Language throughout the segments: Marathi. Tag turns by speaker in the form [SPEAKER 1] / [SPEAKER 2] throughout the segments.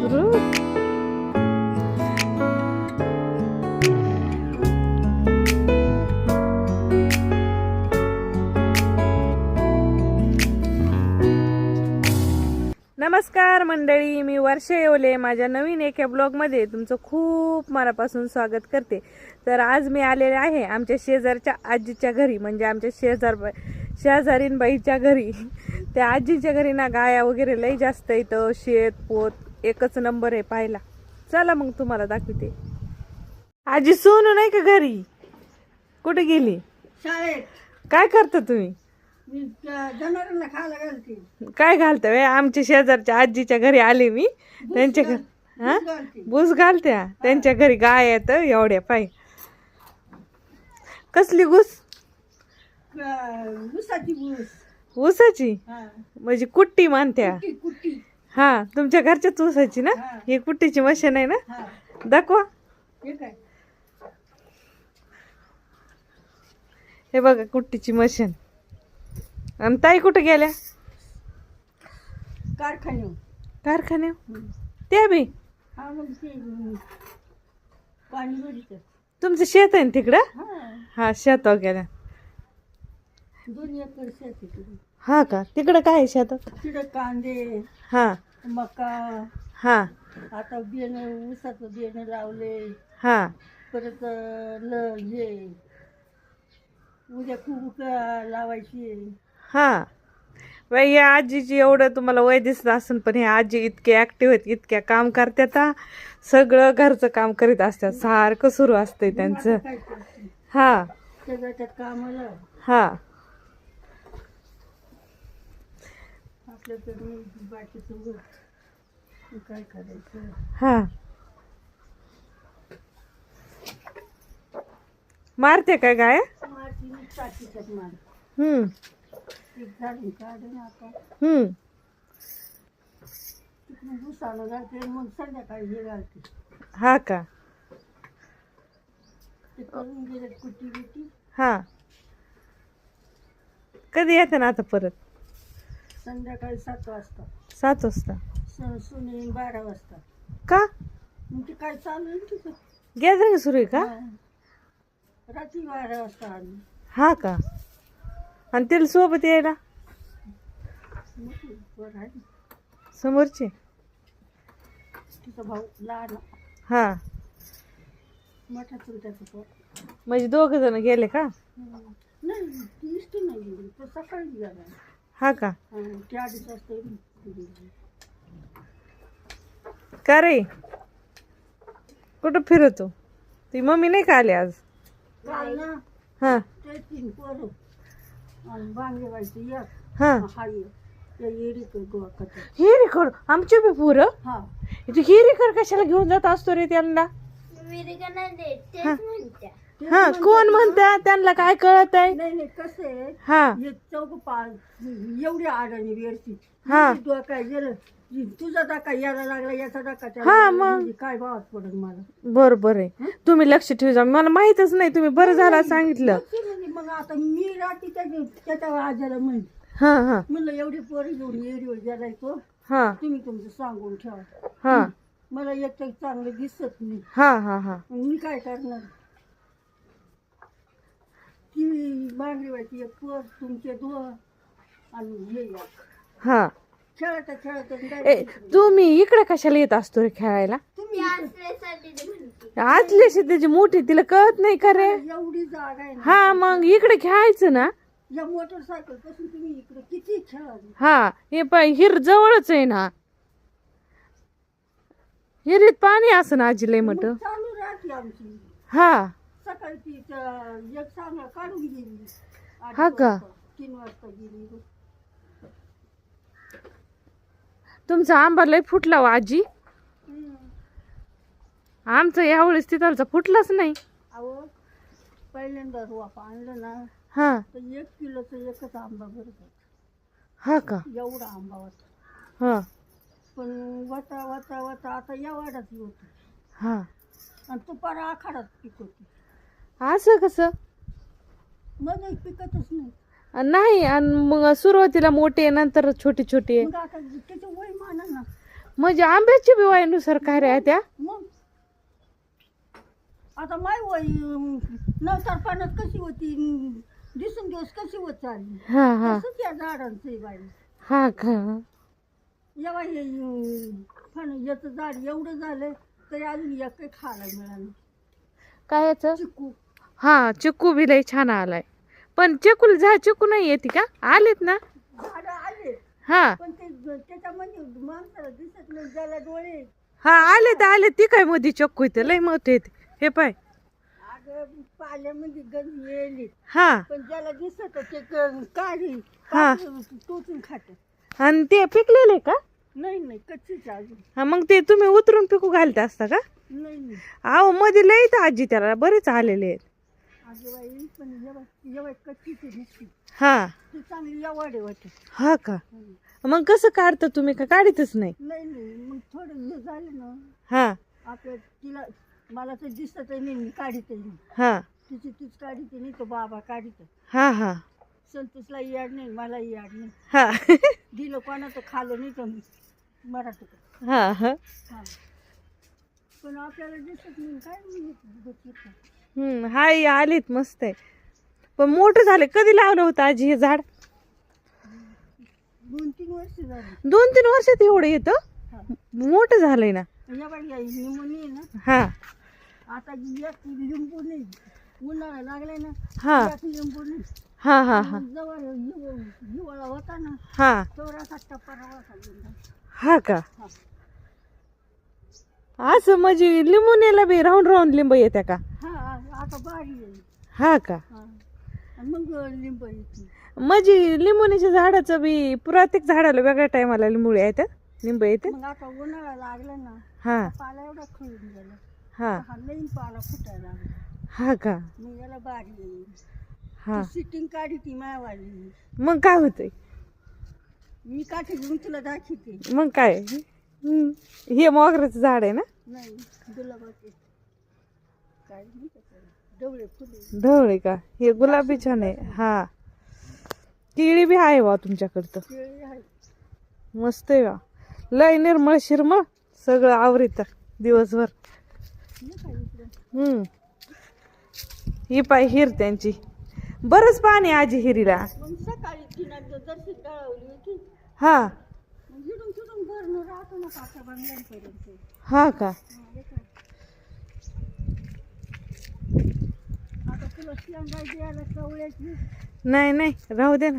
[SPEAKER 1] नमस्कार मंडळी मी वर्षा येवले. माझ्या नवीन एका ब्लॉगमध्ये तुमचं खूप मनापासून स्वागत करते. तर आज मी आलेले आहे आमच्या शेजारच्या आजीच्या घरी म्हणजे आमच्या शेजार शेजारीनबाईच्या घरी. त्या आजीच्या घरी ना गाया वगैरे लई जास्त इथं शेत पोत. एकच नंबर आहे पाहायला चला मग तुम्हाला दाखवते. आजी सोनू नाही का घरी? कुठे गेली?
[SPEAKER 2] शाळेत.
[SPEAKER 1] काय करता तुम्ही?
[SPEAKER 2] मी त्या जनावरांना खायला घालते.
[SPEAKER 1] काय घालतं वे? आमच्या शेजारच्या आजीच्या घरी आले मी. त्यांच्या घर हा? भूस घालत्या? त्यांच्या घरी गाय येत एवढ्या पाय. कसली घुस
[SPEAKER 2] अं, ऊसाची ऊस
[SPEAKER 1] ऊसाची? म्हणजे कुट्टी मानत्या
[SPEAKER 2] कुट्टी.
[SPEAKER 1] हा तुमच्या घरच्याच ऊसाची ना?
[SPEAKER 2] हा.
[SPEAKER 1] ही कुट्टीची मशीन आहे ना?
[SPEAKER 2] हा.
[SPEAKER 1] दाखवा.
[SPEAKER 2] हे काय?
[SPEAKER 1] हे बघा कुट्टीची मशीन. आणि ताई कुठे गेल्या?
[SPEAKER 2] कारखाने
[SPEAKER 1] कारखान्या त्या बी?
[SPEAKER 2] हा मग ते अं, पाणी भरीत.
[SPEAKER 1] तुमचं शेत आहे ना तिकडं?
[SPEAKER 2] हा.
[SPEAKER 1] हा शेतावर गेल्या.
[SPEAKER 2] दोन एकर शेत आहे तिकडे.
[SPEAKER 1] हा का? तिकडं काय आहे शेतात?
[SPEAKER 2] तिकडे कांदे.
[SPEAKER 1] हा.
[SPEAKER 2] मका
[SPEAKER 1] हा.
[SPEAKER 2] आता बियाणं ऊसाचं बियाणं लावले.
[SPEAKER 1] हा.
[SPEAKER 2] परत ल हे उद्या खूप लावायची.
[SPEAKER 1] हा. बाई या आजीची एवढं तुम्हाला वय दिसत असेल पण हे आजी इतके ऍक्टिव्ह आहेत इतक्या काम करतात हा. सगळं घरचं काम करीत असतात सारखं सुरू असतंय त्यांचं. हा.
[SPEAKER 2] त्या जातात कामाला.
[SPEAKER 1] हा.
[SPEAKER 2] बाकीचं मग काय करायचं?
[SPEAKER 1] हा. मारते काय गाय?
[SPEAKER 2] माती टाकीच्यात मार
[SPEAKER 1] हम्म.
[SPEAKER 2] पीक झाडून काढून आता.
[SPEAKER 1] हम्म.
[SPEAKER 2] तिकडून भुसाला घालते मग संध्याकाळी हे घालते.
[SPEAKER 1] हा का?
[SPEAKER 2] ते करून गेले कुटी बिटी
[SPEAKER 1] हा. कधी येते ना आता परत?
[SPEAKER 2] संध्याकाळी सात वाजता.
[SPEAKER 1] सात वाजता?
[SPEAKER 2] स- सुने बारा वाजता.
[SPEAKER 1] का?
[SPEAKER 2] मग ते काय चालू आहे ना तिथं?
[SPEAKER 1] गॅदरिंग सुरू आहे का?
[SPEAKER 2] हा. रात्री बारा वाजता आली.
[SPEAKER 1] हा का? आणि तिला सोबत यायला?
[SPEAKER 2] मग ती वर आहे
[SPEAKER 1] समोरचे?
[SPEAKER 2] तिचा भाऊ लहान
[SPEAKER 1] हा.
[SPEAKER 2] मोठा चुलत्याचा
[SPEAKER 1] म्हणजे दोघ जण गेले का?
[SPEAKER 2] हम्म. नाही ती इष्टी नाही गेली. तो सकाळी गेला.
[SPEAKER 1] हा का. का रे? कुठं फिरतो? ती मम्मी नाही का आली आज? हा. हा.
[SPEAKER 2] हा
[SPEAKER 1] हिरेकर आमचे बी पुरं?
[SPEAKER 2] हा.
[SPEAKER 1] तू हिरेकर कशाला घेऊन जात असतो रे त्यांना? हा. कोण म्हणता त्यांना काय कळत आहे
[SPEAKER 2] नाही नाही कसं आहे
[SPEAKER 1] हा.
[SPEAKER 2] हे चौक पाच एवढी आडाणी वेरची
[SPEAKER 1] हा.
[SPEAKER 2] काय गेलं? तुझा टाका याला लागला याचा टाका
[SPEAKER 1] हा, मग.
[SPEAKER 2] म्हणजे काय भावात पडत मला?
[SPEAKER 1] बर बर आहे तुम्ही लक्ष ठेवू जा मला माहितच नाही तुम्ही बरं झालं सांगितलं.
[SPEAKER 2] मग आता मी राहते त्याच्या त्याच्या आजाला म्हणते
[SPEAKER 1] हा हा.
[SPEAKER 2] म्हणलं एवढी पोरी घेऊन गेलायचो
[SPEAKER 1] हा.
[SPEAKER 2] तुम्ही तुमचं सांगून ठेवा.
[SPEAKER 1] हा.
[SPEAKER 2] मला एक तर चांगलं दिसत नाही.
[SPEAKER 1] हा हा हा.
[SPEAKER 2] मी काय करणार? ती बांगडीवाची एक पोर तुमचे दोन आणि हे एक.
[SPEAKER 1] हा.
[SPEAKER 2] खेळता खेळता
[SPEAKER 1] ए तुम्ही इकडे कशाला येत असतो रे खेळायला?
[SPEAKER 2] तुम्ही
[SPEAKER 1] आतली त्याची मोठी तिला कळत नाही का रे?
[SPEAKER 2] एवढी जागा आहे ना.
[SPEAKER 1] हा मग इकडे खेळायचं ना?
[SPEAKER 2] या मोटरसायकलपासून तुम्ही इकडे किती खेळा
[SPEAKER 1] हा हे पाय हिर जवळच आहे ना. हिरीत पाणी असं ना आजी लय मोठं.
[SPEAKER 2] चालू राहते आमची.
[SPEAKER 1] हा.
[SPEAKER 2] सकाळी एक सांगा काढून गेली
[SPEAKER 1] हा का?
[SPEAKER 2] तीन वाजता गेली
[SPEAKER 1] तुमचा आंबा लय फुटला हो आजी. आमचं यावेळेस तिथलचा फुटलाच नाही.
[SPEAKER 2] अहो पहिल्यांदा रोप आणलं ना
[SPEAKER 1] हा.
[SPEAKER 2] तर एक किलोचं एकच आंबा भरत
[SPEAKER 1] हा का?
[SPEAKER 2] एवढा आंबा होता.
[SPEAKER 1] हा.
[SPEAKER 2] पण वता वता वता आता या वाड्यात होती.
[SPEAKER 1] हा.
[SPEAKER 2] आणि तो पारा आखाडात पिकवते.
[SPEAKER 1] असं कसं?
[SPEAKER 2] मग एक पिकतच नाही.
[SPEAKER 1] नाही आणि मग सुरुवातीला मोठे नंतर छोटी छोटी.
[SPEAKER 2] मग आता त्याचं वय माना ना.
[SPEAKER 1] म्हणजे आंब्याची बी वयानुसार काय रे त्या
[SPEAKER 2] मग? आता माय वय नंतर पाण्यात कशी होती अं, दिसून दिवस कशी होत चालली?
[SPEAKER 1] हा हा.
[SPEAKER 2] तसंच या झाडांचं आहे बाई.
[SPEAKER 1] हा का?
[SPEAKER 2] जेव्हा हे अं, फण याचं झाड एवढं झालं तरी अजून एक काही खायला मिळालं
[SPEAKER 1] काय याच?
[SPEAKER 2] चिकू.
[SPEAKER 1] हा चिक्कू बी लय छान आलाय. पण चिकू झा चिकू नाही येते का? आलेत ना? हा.
[SPEAKER 2] पण ते त्याच्यामध्ये माणसाला दिसत नाही ज्याला डोळे.
[SPEAKER 1] हा आले तर आले ती काय मध्ये चक्कू इथे? लय मोठे येते हे पाय.
[SPEAKER 2] अगं पाल्यामध्ये गंज
[SPEAKER 1] हा.
[SPEAKER 2] पण ज्याला दिसत ते क- काढी
[SPEAKER 1] हा.
[SPEAKER 2] कापून टोचून खात.
[SPEAKER 1] आणि ते पिकलेले का?
[SPEAKER 2] नाही नाही कच्चीच अजून.
[SPEAKER 1] हा मग ते तुम्ही उतरून पिकू घालता असता का?
[SPEAKER 2] नाही नाही.
[SPEAKER 1] अहो मध्ये लय तर आजी त्याला बरेच आलेले आहेत. हा. हा का? मग कसं काढता तुम्ही? का काढीतच नाही?
[SPEAKER 2] मग थोडं हे झालं ना
[SPEAKER 1] हा.
[SPEAKER 2] आपल्या तिला मला तर दिसत नाही मी काढीते नाही.
[SPEAKER 1] हा.
[SPEAKER 2] तिची तीच काढीते नाही तो बाबा काढीते.
[SPEAKER 1] हा हा.
[SPEAKER 2] संतोषला याड नाही मला याड नाही.
[SPEAKER 1] हा.
[SPEAKER 2] दिलं कोणाचं खाल्लं नाही तर मराठी
[SPEAKER 1] हा हा.
[SPEAKER 2] हा. पण आपल्याला दिसत नाही काय
[SPEAKER 1] हम्म हाय आलीत मस्त आहे. पण मोठं झालं कधी लावलं होतं आजी हे झाड?
[SPEAKER 2] दोन तीन वर्ष झाली.
[SPEAKER 1] दोन तीन वर्षात एवढं येतं? मोठं झालंय ना.
[SPEAKER 2] या बाई या लिंबूनी आहे ना.
[SPEAKER 1] हा.
[SPEAKER 2] आता एक लिंबू नाही उन्हाळा लागलाय ना
[SPEAKER 1] हा.
[SPEAKER 2] एक लिंबू नाही.
[SPEAKER 1] हा हा हा.
[SPEAKER 2] जवळ हिव- हिवाळा होता ना
[SPEAKER 1] हा.
[SPEAKER 2] चौराचा टप्पा होता लिंबू.
[SPEAKER 1] हा का?
[SPEAKER 2] हा.
[SPEAKER 1] असं म्हणजे लिंबुनेला बी राहून राहून लिंब येत्या का?
[SPEAKER 2] हा आता बारी आहे.
[SPEAKER 1] हा का?
[SPEAKER 2] हा. आणि मग लिंबू येते
[SPEAKER 1] म्हणजे लिंबुनीच्या झाडाचं बी प्रत्येक झाडाला वेगळ्या टायमाला लिंबू येतात लिंब येते?
[SPEAKER 2] मग आता उन्हाळा लागला ना
[SPEAKER 1] हा.
[SPEAKER 2] पाला एवढा खळून गेला.
[SPEAKER 1] हा.
[SPEAKER 2] हा लईन पाला फुटायला लागला.
[SPEAKER 1] हा का?
[SPEAKER 2] मग याला बारी येईल
[SPEAKER 1] हा.
[SPEAKER 2] सिटिंग काढी ती मायवाली.
[SPEAKER 1] मग काय होतंय?
[SPEAKER 2] मी काठी घेऊन तुला दाखवते.
[SPEAKER 1] मग काय. हे मोगऱ्याचं झाड आहे ना?
[SPEAKER 2] नाही गुलाबाचे. काय नाही डवळे फुले.
[SPEAKER 1] ढवळे का? हे गुलाबी छान आहे. हा. केळी बी आहे वा तुमच्याकडं. तर
[SPEAKER 2] केळी आहे.
[SPEAKER 1] मस्त आहे वा लय निर्मळ शिरमळ सगळं आवरित दिवसभर.
[SPEAKER 2] हे
[SPEAKER 1] हम्म. ही पाय हिर त्यांची. बरंच पाणी आजी हिरीला. हा. हा का नाही नाही राहू दे ना.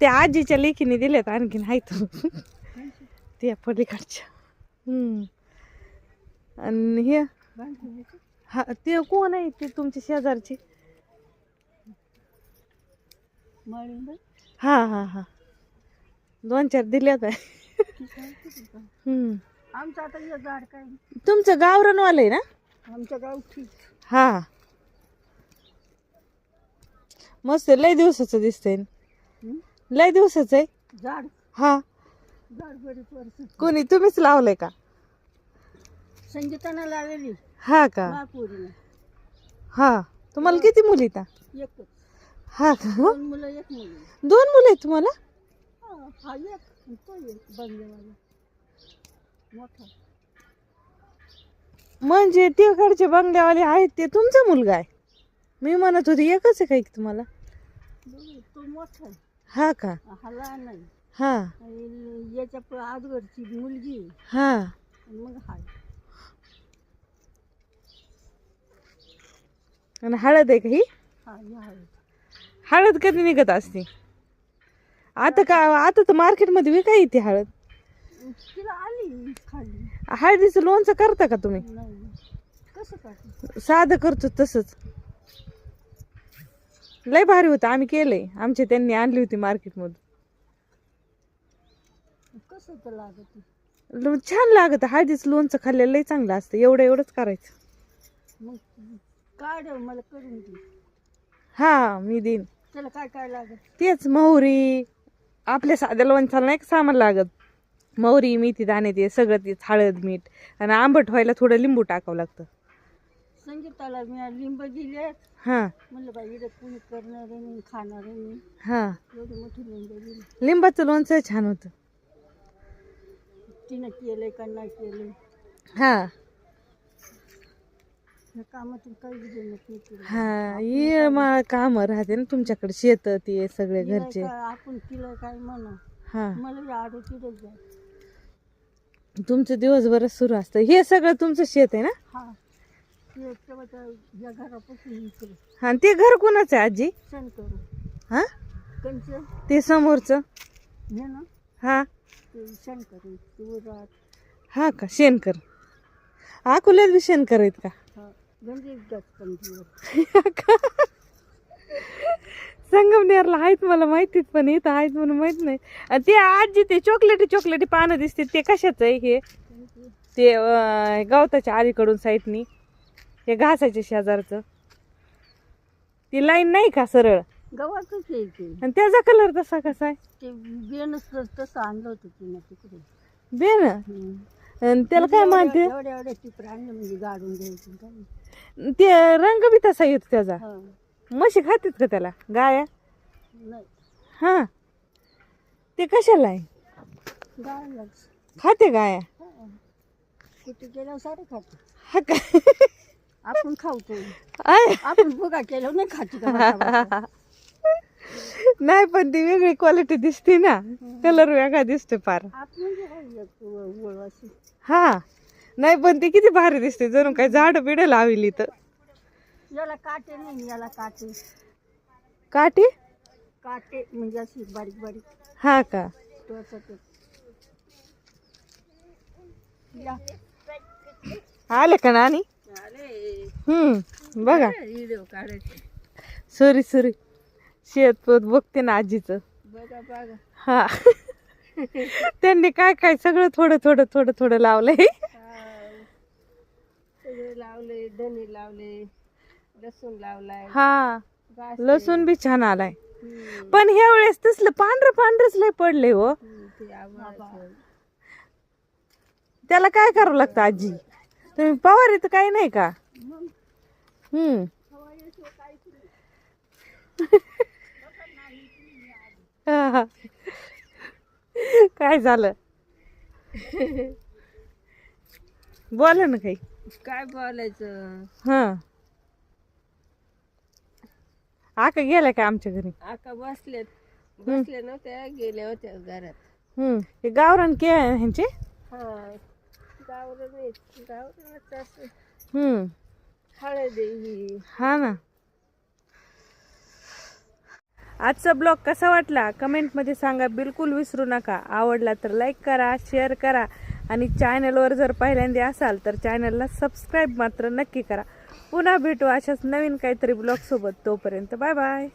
[SPEAKER 1] ते आजीच्या लेखीने दिल्यात आणखीन आहेत त्या पलीकडच्या आणि हे. हा ते कोण आहे ते तुमच्या शेजारची हा हा हा दोन चार दिल्यात आहे. हम्म.
[SPEAKER 2] आमचं आता हे झाड काय?
[SPEAKER 1] तुमचं गावरणवालं आहे ना?
[SPEAKER 2] आमच्या गावठी
[SPEAKER 1] हा. मस्त लय दिवसाचं दिसतंय.
[SPEAKER 2] हं?
[SPEAKER 1] लय दिवसाचं आहे?
[SPEAKER 2] झाड?
[SPEAKER 1] हा.
[SPEAKER 2] झाड बरीच वर्ष
[SPEAKER 1] कोणी तुम्हीच लावलंय का?
[SPEAKER 2] संगीतानं लावलेली
[SPEAKER 1] हा का? हा. तुम्हाला किती मुली
[SPEAKER 2] एकच.
[SPEAKER 1] हा का?
[SPEAKER 2] दोन मुलं एक मुली
[SPEAKER 1] दोन मुलं आहेत तुम्हाला?
[SPEAKER 2] हा हा एक तो एक मोठा
[SPEAKER 1] म्हणजे तिकडचे बंगल्यावाले आहेत ते तुमचा मुलगा आहे? मी म्हणत होते एकच आहे काय तुम्हाला?
[SPEAKER 2] दोघे. तो मोठा आहे
[SPEAKER 1] हा का?
[SPEAKER 2] हा. लहान आहे
[SPEAKER 1] हा.
[SPEAKER 2] आणि याच्या प- आजवरची मुलगी आहे.
[SPEAKER 1] हा
[SPEAKER 2] आणि मग हाय
[SPEAKER 1] आणि हळद आहे का ही?
[SPEAKER 2] हा हे आहे
[SPEAKER 1] हळद कधी निघत असते? आता का आता तर मार्केटमध्ये विकाय येते हळद.
[SPEAKER 2] तिला आली खाली.
[SPEAKER 1] हळदीचं लोणचं करता का तुम्ही?
[SPEAKER 2] नाही. कसं काढते
[SPEAKER 1] साधं करतो तसंच. लय भारी होतं आम्ही केलंय. आमच्या त्यांनी आणली होती मार्केटमधून.
[SPEAKER 2] कसं तर लागत?
[SPEAKER 1] ल- छान लागत हळदीचं लोणचं खाल्लेलं लय चांगलं असतं. एवढं एवढंच करायचं.
[SPEAKER 2] मग काढ मला करून दे.
[SPEAKER 1] हा मी देईन.
[SPEAKER 2] त्याला काय काय लागत?
[SPEAKER 1] तेच मोहरी आपल्या साध्या लोणचाला नाही सामान लागत? मोहरी मेथी दाणे ते सगळं तेच हळद मीठ आणि आंबट व्हायला थोडं लिंबू टाकावं लागतं.
[SPEAKER 2] संगीताला मी लिंब दिले
[SPEAKER 1] हां.
[SPEAKER 2] म्हणलं बाई इकडे कुणी करणार नाही खाणार नाही
[SPEAKER 1] हां.
[SPEAKER 2] एवढी मोठी लिंब दिली.
[SPEAKER 1] लिंबाचं लोणचं छान होतं.
[SPEAKER 2] तिनं केलंय का नाही केलंय?
[SPEAKER 1] हा
[SPEAKER 2] ह्या कामातून काही जमत नाही तिला.
[SPEAKER 1] हा ये मला काम राहते ना तुमच्याकडे शेत ते सगळे घरचे.
[SPEAKER 2] आपण काय म्हणा.
[SPEAKER 1] हा.
[SPEAKER 2] मला
[SPEAKER 1] तुमचं दिवसभरच सुरू असतं. हे सगळं तुमचं शेत आहे ना?
[SPEAKER 2] हा. ते
[SPEAKER 1] हा घर कोणाचं आहे आजी? हा? ते समोरचं?
[SPEAKER 2] हे
[SPEAKER 1] हा. हा का? शेणकर. अकोल्यात बी शेणकर आहेत का?
[SPEAKER 2] कंटीवर
[SPEAKER 1] संगमनेरला आहेत मला माहितीत पण इथं आहेत म्हणून माहीत नाही. आणि ते आजी ते चॉकलेटी चॉकलेटी पानं दिसते ते कशाचं आहे हे? ते अं, गवताच्या आलीकडून साईडनी हे घासाच्या शेजारचं. ती लाईन नाही का सरळ?
[SPEAKER 2] गव्हाचंच आहे ते.
[SPEAKER 1] आणि त्याचा कलर तसा कसा आहे?
[SPEAKER 2] ते बेनच तसं आणलं होतं तिनं तिकडे.
[SPEAKER 1] ना
[SPEAKER 2] हम्म.
[SPEAKER 1] त्याला काय म्हणते
[SPEAKER 2] एवढ्या एवढ्या टिपर आणलं म्हणजे गाडून काय?
[SPEAKER 1] ते रंग बी तसा येतो त्याचा.
[SPEAKER 2] हा.
[SPEAKER 1] म्हशी खातात का त्याला? गाया?
[SPEAKER 2] नाही.
[SPEAKER 1] हा. ते कशाला आहे? खाते गाया?
[SPEAKER 2] हा. कुठे गेल्यावर सारे खातो.
[SPEAKER 1] हा का?
[SPEAKER 2] आपण खावतो
[SPEAKER 1] आहे.
[SPEAKER 2] आपण बघा केलं नाही खाती का.
[SPEAKER 1] नाही पण ती वेगळी क्वालिटी दिसते ना. कलर वेगळा दिसते फार. हा. नाही पण ती किती भारी दिसते. जणू काय झाड बिड लावली तर.
[SPEAKER 2] याला काटे नाही याला काटे.
[SPEAKER 1] काठी
[SPEAKER 2] काटे म्हणजे अशी बारीक बारीक.
[SPEAKER 1] हा का. आले का नानी?
[SPEAKER 2] आले.
[SPEAKER 1] हम्म बघा. सॉरी सॉरी शेत बघते ना आजीचं.
[SPEAKER 2] बघा बघा.
[SPEAKER 1] हा. त्यांनी काय काय सगळं थोडं थोडं थोडं थोडं लावलंय.
[SPEAKER 2] हा. सगळे लावले धने लावले लसूण लावलाय.
[SPEAKER 1] हा. लसूण बी छान आलाय. पण ह्या वेळेस तसलं पांढरं पांढरच लय पडले हो. त्याला काय करावं लागतं आजी? तुम्ही पवार तर काही नाही का? हम्म. काय झालं? बोला ना काही.
[SPEAKER 2] काय बोलायचं?
[SPEAKER 1] हा. आका गेला का आमच्या घरी?
[SPEAKER 2] आका बसलेत. बसले नव्हत्या गेल्या होत्या घरात.
[SPEAKER 1] हम्म. हे गावरान के ह्यांचे?
[SPEAKER 2] हा. गावरण गावरणच असं
[SPEAKER 1] हम्म.
[SPEAKER 2] हळद आहे ही.
[SPEAKER 1] हा ना. आजचा ब्लॉग कसा वाटला? कमेंटमध्ये सांगा. बिलकुल विसरू नका. आवडला तर लाईक करा शेअर करा. आणि चॅनलवर जर पहिल्यांदा असाल तर चॅनलला सबस्क्राईब मात्र नक्की करा. पुन्हा भेटू अशाच नवीन काहीतरी ब्लॉगसोबत तोपर्यंत बाय बाय